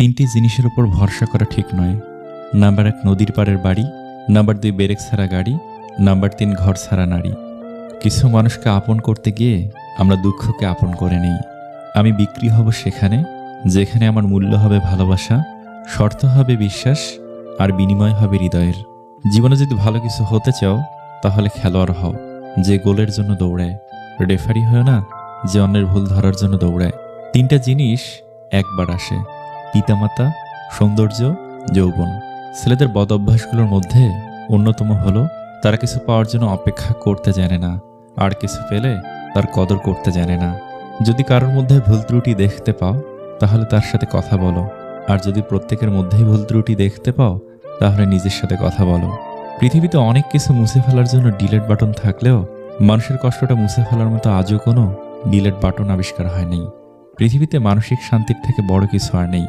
তিনটি জিনিসের উপর ভরসা করা ঠিক নয়। নাম্বার এক, নদীর পাড়ের বাড়ি। নাম্বার দুই, বেরেক ছাড়া গাড়ি। নাম্বার তিন, ঘর ছাড়া নারী। কিছু মানুষকে আপন করতে গিয়ে আমরা দুঃখকে আপন করে নেই। আমি বিক্রি হব সেখানে, যেখানে আমার মূল্য হবে ভালোবাসা, শর্ত হবে বিশ্বাস, আর বিনিময় হবে হৃদয়ের। জীবনে যদি ভালো কিছু হতে চাও, তাহলে খেলোয়াড় হও, যে গোলের জন্য দৌড়ায়। রেফারি হয় না, যে অন্যের ভুল ধরার জন্য দৌড়ায়। তিনটা জিনিস একবার আসে। পিতামাতা, সৌন্দর্য, যৌবন। ছেলেদের বদ অভ্যাসগুলোর মধ্যে অন্যতম হলো, তারা কিছু পাওয়ার জন্য অপেক্ষা করতে জানে না, আর কিছু পেলে তার কদর করতে জানে না। যদি কারোর মধ্যে ভুল ত্রুটি দেখতে পাও, তাহলে তার সাথে কথা বলো। আর যদি প্রত্যেকের মধ্যেই ভুল ত্রুটি দেখতে পাও, তাহলে নিজের সাথে কথা বলো। পৃথিবীতে অনেক কিছু মুছে ফেলার জন্য ডিলেট বাটন থাকলেও, মানুষের কষ্টটা মুছে ফেলার মতো আজও কোনো ডিলেট বাটন আবিষ্কার হয়নি। পৃথিবীতে মানসিক শান্তির থেকে বড় কিছু আর নেই।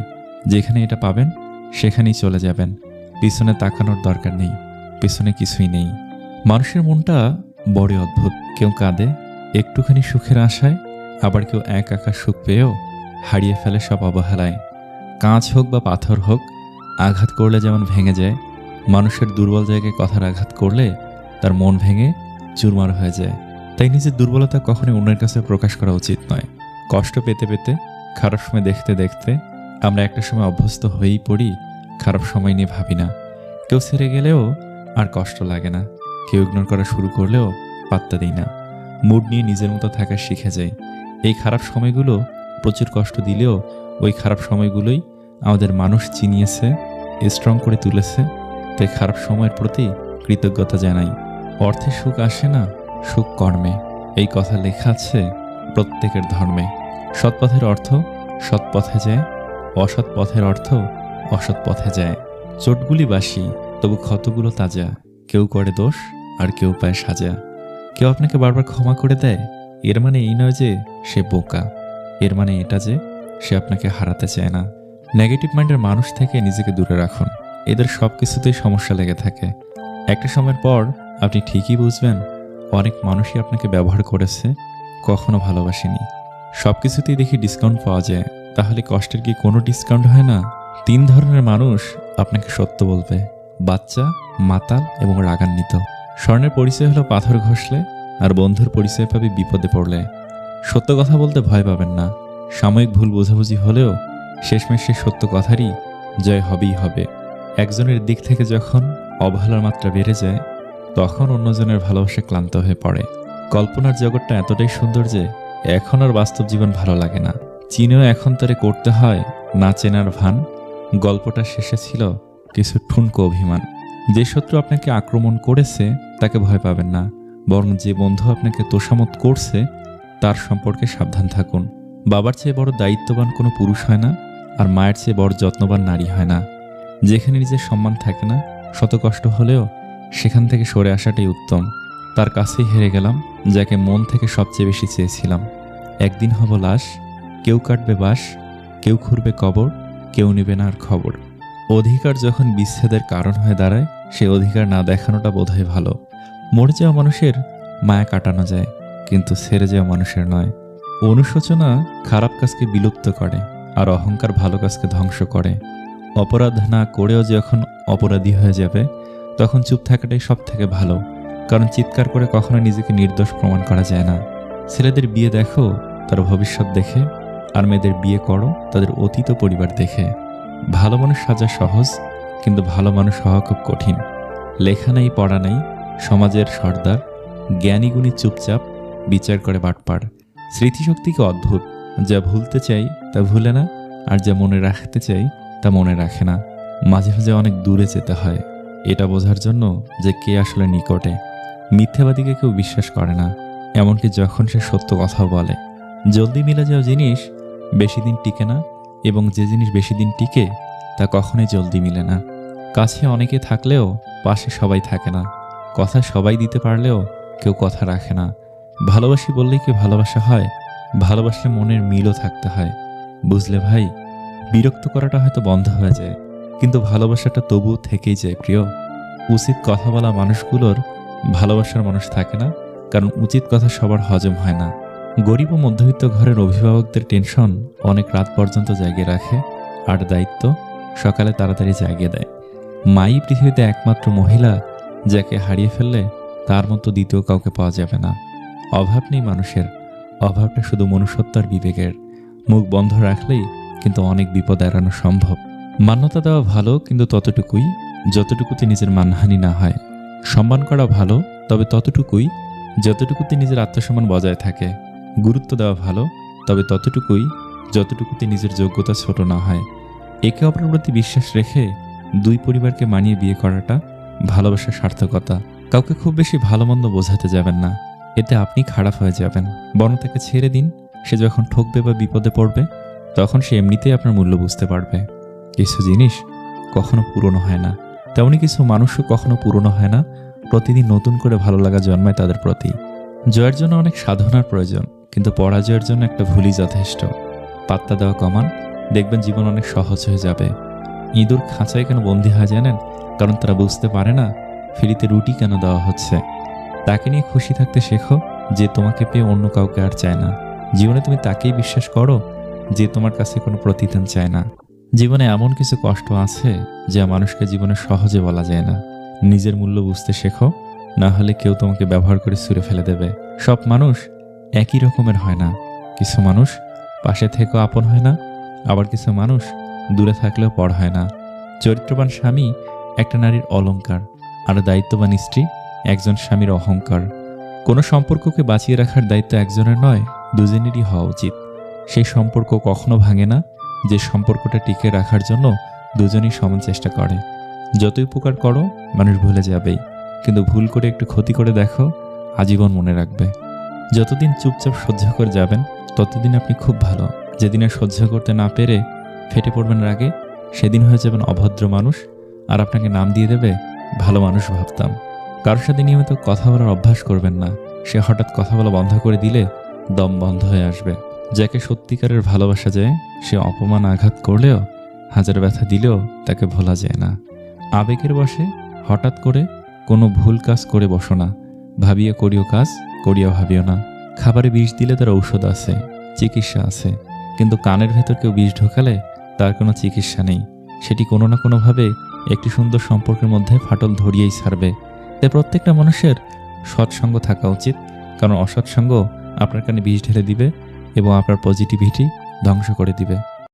যেখানে এটা পাবেন, সেখানেই চলে যাবেন। পিছনে তাকানোর দরকার নেই, পিছনে কিছুই নেই। মানুষের মনটা বড় অদ্ভুত। কেউ কাঁদে, একটুখানি সুখের আশায়, আবার কেউ এক আকাশ সুখ পেয়েও হারিয়ে ফেলে সব অবহেলায়। কাঁচ হোক বা পাথর হোক, আঘাত করলে যেমন ভেঙে যায়, মানুষের দুর্বল জায়গায় কথার আঘাত করলে তার মন ভেঙে চুরমার হয়ে যায়। তাই নিজের দুর্বলতা কখনোই অন্যের কাছে প্রকাশ করা উচিত নয়। কষ্ট পেতে পেতে, খারাপ সময় দেখতে দেখতে আমরা একটা সময় অভ্যস্ত হয়েই পড়ি, খারাপ সময় নিয়ে ভাবি না। কেউ ছেড়ে গেলেও আর কষ্ট লাগে না। কেউ ইগনোর করা শুরু করলেও পাত্তা দিই না। মুড নিয়ে নিজের মতো থাকা শিখে যাই। এই খারাপ সময়গুলো প্রচুর কষ্ট দিলেও ওই খারাপ সময়গুলোই আমাদের মানুষ চিনিয়েছে স্ট্রং করে তুলেছে। তাই খারাপ সময়ের প্রতি কৃতজ্ঞতা জানাই। অর্থে সুখ আসে না, সুখ কর্মে। এই কথা লেখা আছে প্রত্যেকের ধর্মে। সৎ পথের অর্থ সৎ পথে যায় অসৎ পথের অর্থ অসৎ পথে যায়। চোটগুলি বাসি, তবু ক্ষতগুলো তাজা। কেউ করে দোষ আর কেউ পায় সাজা। কেউ আপনাকে বারবার ক্ষমা করে দেয়, এর মানে এই নয় যে সে বোকা। এর মানে এটা যে সে আপনাকে হারাতে চায় না। নেগেটিভ মাইন্ডের মানুষ থেকে নিজেকে দূরে রাখুন। এদের সব কিছুতেই সমস্যা লেগে থাকে। একটা সময়ের পর আপনি ঠিকই বুঝবেন, অনেক মানুষই আপনাকে ব্যবহার করেছে, কখনো ভালোবাসেনি। সব কিছুতেই দেখি ডিসকাউন্ট পাওয়া যায়। তাহলে কষ্টের কি কোনো ডিসকাউন্ট হয় না? তিন ধরনের মানুষ আপনাকে সত্য বলবে। বাচ্চা, মাতাল এবং রাগান্বিত। স্বর্ণের পরিচয় হলো পাথর ঘষলে আর বন্ধুর পরিচয় পাবে বিপদে পড়লে। সত্য কথা বলতে ভয় পাবেন না। সাময়িক ভুল বোঝাবুঝি হলেও শেষমেশ সেই সত্য কথারই জয় হবেই হবে। একজনের দিক থেকে যখন অবহেলার মাত্রা বেড়ে যায়, তখন অন্যজনের ভালোবাসা ক্লান্ত হয়ে পড়ে। কল্পনার জগৎটা এতটাই সুন্দর যে এখন আর বাস্তব জীবন ভালো লাগে না। চীনেও এখন তারে করতে হয় না চেনার ভান। গল্পটা শেষে ছিল কিছু ঠুনকো অভিমান। যে শত্রু আপনাকে আক্রমণ করেছে, তাকে ভয় পাবেন না। বরং যে বন্ধু আপনাকে তোষামত করছে, তার সম্পর্কে সাবধান থাকুন। বাবার চেয়ে বড় দায়িত্ববান কোনো পুরুষ হয় না, আর মায়ের চেয়ে বড় যত্নবান নারী হয় না। যেখানে নিজের সম্মান থাকে না, শত কষ্ট হলেও সেখান থেকে সরে আসাটাই উত্তম। তার কাছেই হেরে গেলাম, যাকে মন থেকে সবচেয়ে বেশি চেয়েছিলাম। একদিন হব লাশ, কেউ কাটবে বাস কেউ খুঁড়বে কবর, কেউ নেবে না আর খবর। অধিকার যখন বিচ্ছেদের কারণ হয়ে দাঁড়ায়, সে অধিকার না দেখানোটা বোধহয় ভালো। মরে যাওয়া মানুষের মায়া কাটানো যায়, কিন্তু ছেড়ে যাওয়া মানুষের নয়। অনুশোচনা খারাপ কাজকে বিলুপ্ত করে, আর অহংকার ভালো কাজকে ধ্বংস করে। অপরাধ না করেও যখন অপরাধী হয়ে যাবে, তখন চুপ থাকাটাই সব থেকে ভালো। কারণ চিৎকার করে কখনো নিজেকে নির্দোষ প্রমাণ করা যায় না। ছেলেদের বিয়ে দেখো, তার ভবিষ্যৎ দেখে, আর মেয়েদের বিয়ে করো, তাদের অতীত পরিবার দেখে। ভালো মানুষ সাজা সহজ, কিন্তু ভালো মানুষ হওয়া খুব কঠিন। লেখা নেই, পড়া নেই, সমাজের সর্দার জ্ঞানীগুণী চুপচাপ, বিচার করে বাটপার। স্মৃতিশক্তিকে অদ্ভুত, যা ভুলতে চাই তা ভুলে না, আর যা মনে রাখতে চাই তা মনে রাখে না। মাঝে মাঝে অনেক দূরে যেতে হয়। এটা বোঝার জন্য যে কে আসলে নিকটে। মিথ্যাবাদীকে কেউ বিশ্বাস করে না, এমনকি যখন সে সত্য কথাও বলে। জলদি মিলে যাওয়া জিনিস, বেশি দিন টিকে না, এবং যে জিনিস বেশি দিন টিকে, তা কখনোই জলদি মিলে না। কাছে অনেকে থাকলেও পাশে সবাই থাকে না। কথা সবাই দিতে পারলেও কেউ কথা রাখে না। ভালোবাসি বললেই কি ভালোবাসা হয়? ভালোবাসলে মনের মিলও থাকতে হয়। বুঝলে ভাই, বিরক্ত করাটা হয়তো বন্ধ হয়ে যায়, কিন্তু ভালোবাসাটা তবুও থেকেই যায় প্রিয়। উচিত কথা বলা মানুষগুলোর ভালোবাসার মানুষ থাকে না, কারণ উচিত কথা সবার হজম হয় না। গরিব ও মধ্যবিত্ত ঘরের অভিভাবকদের টেনশন অনেক রাত পর্যন্ত জায়গায় রাখে, আর দায়িত্ব সকালে তাড়াতাড়ি জাগিয়ে দেয়। মাই পৃথিবীতে একমাত্র মহিলা যাকে হারিয়ে ফেললে তার মতো দ্বিতীয় কাউকে পাওয়া যাবে না। অভাব নেই মানুষের, অভাবটা শুধু মনুষ্যত্ব আর বিবেকের। মুখ বন্ধ রাখলেই কিন্তু অনেক বিপদ এড়ানো সম্ভব। মান্যতা দেওয়া ভালো কিন্তু ততটুকুই, যতটুকুতে নিজের মানহানি না হয়। সম্মান করা ভালো, তবে ততটুকুই যতটুকুতে নিজের আত্মসম্মান বজায় থাকে। গুরুত্ব দেওয়া ভালো, তবে ততটুকুই যতটুকুতে নিজের যোগ্যতা ছোট না হয়। একে অপরের প্রতি বিশ্বাস রেখে দুই পরিবারকে মানিয়ে বিয়ে করাটা ভালোবাসার সার্থকতা। কাউকে খুব বেশি ভালো মন্দ বোঝাতে যাবেন না। এতে আপনি খারাপ হয়ে যাবেন। বরং তাকে ছেড়ে দিন। সে যখন ঠকবে বা বিপদে পড়বে, তখন সে এমনিতেই আপনার মূল্য বুঝতে পারবে। কিছু জিনিস কখনো পুরনো হয় না। তেমনি কিছু মানুষও কখনো পুরনো হয় না, প্রতিদিন নতুন করে ভালো লাগা জন্মায় তাদের প্রতি। জয়ের জন্য অনেক সাধনার প্রয়োজন, কিন্তু পরাজয়ের জন্য একটা ভুলই যথেষ্ট। পাত্তা দেওয়া কমান, দেখবেন জীবন অনেক সহজ হয়ে যাবে। ইঁদুর খাঁচায় কেন বন্দি হয় জানেন? কারণ তারা বুঝতে পারে না, ফ্রিতে রুটি কেন দেওয়া হচ্ছে। তাকে নিয়ে খুশি থাকতে শেখো যে তোমাকে পেয়ে অন্য কাউকে আর চায় না। জীবনে তুমি তাকেই বিশ্বাস করো যে তোমার কাছে কোনো প্রতিদান চায় না। জীবনে এমন কিছু কষ্ট আছে যা মানুষকে জীবনে সহজে বলা যায় না। নিজের মূল্য বুঝতে শেখো, না হলে কেউ তোমাকে ব্যবহার করে ছুঁড়ে ফেলে দেবে। সব মানুষ একই রকমের হয় না। কিছু মানুষ পাশে থেকেও আপন হয় না, আবার কিছু মানুষ দূরে থাকলেও পর হয় না। চরিত্রবান স্বামী একটা নারীর অলংকার, আর দায়িত্ববান স্ত্রী একজন স্বামীর অহংকার। কোনো সম্পর্ককে বাঁচিয়ে রাখার দায়িত্ব একজনের নয়, দুজনেরই হওয়া উচিত। সেই সম্পর্ক কখনো ভাঙে না যে সম্পর্কটা টিকে রাখার জন্য দুজনেই সমান চেষ্টা করে। যতই উপকার করো, মানুষ ভুলে যাবেই। কিন্তু ভুল করে একটু ক্ষতি করে দেখো, আজীবন মনে রাখবে। যতদিন চুপচাপ সহ্য করে যাবেন, ততদিন আপনি খুব ভালো। যেদিন আর সহ্য করতে না পেরে ফেটে পড়বেন রাগে সেদিন হয়ে যাবেন অভদ্র মানুষ, আর আপনাকে নাম দিয়ে দেবে, ভালো মানুষ ভাবতাম। কারোর সাথে নিয়মিত কথা বলার অভ্যাস করবেন না। সে হঠাৎ কথা বলা বন্ধ করে দিলে দম বন্ধ হয়ে আসবে। যাকে সত্যিকারের ভালোবাসা যায় সে অপমান আঘাত করলেও, হাজার ব্যথা দিলেও তাকে ভোলা যায় না। আবেগের বসে হঠাৎ করে কোনো ভুল কাজ করে বসো না। ভাবিয়া করিও কাজ করিয়া ভাবিও না। খাবারে বিষ দিলে তার ঔষধ আছে, চিকিৎসা আছে। কিন্তু কানের ভেতর কেউ বিষ ঢোকালে তার কোনো চিকিৎসা নেই। সেটি কোনো না কোনোভাবে একটি সুন্দর সম্পর্কের মধ্যে ফাটল ধরিয়েই ছাড়বে। তাই প্রত্যেকটা মানুষের সৎসঙ্গ থাকা উচিত, কারণ অসৎসঙ্গ আপনার কানে বিষ ঢেলে দিবে এবং আপনার পজিটিভিটি ধ্বংস করে দিবে।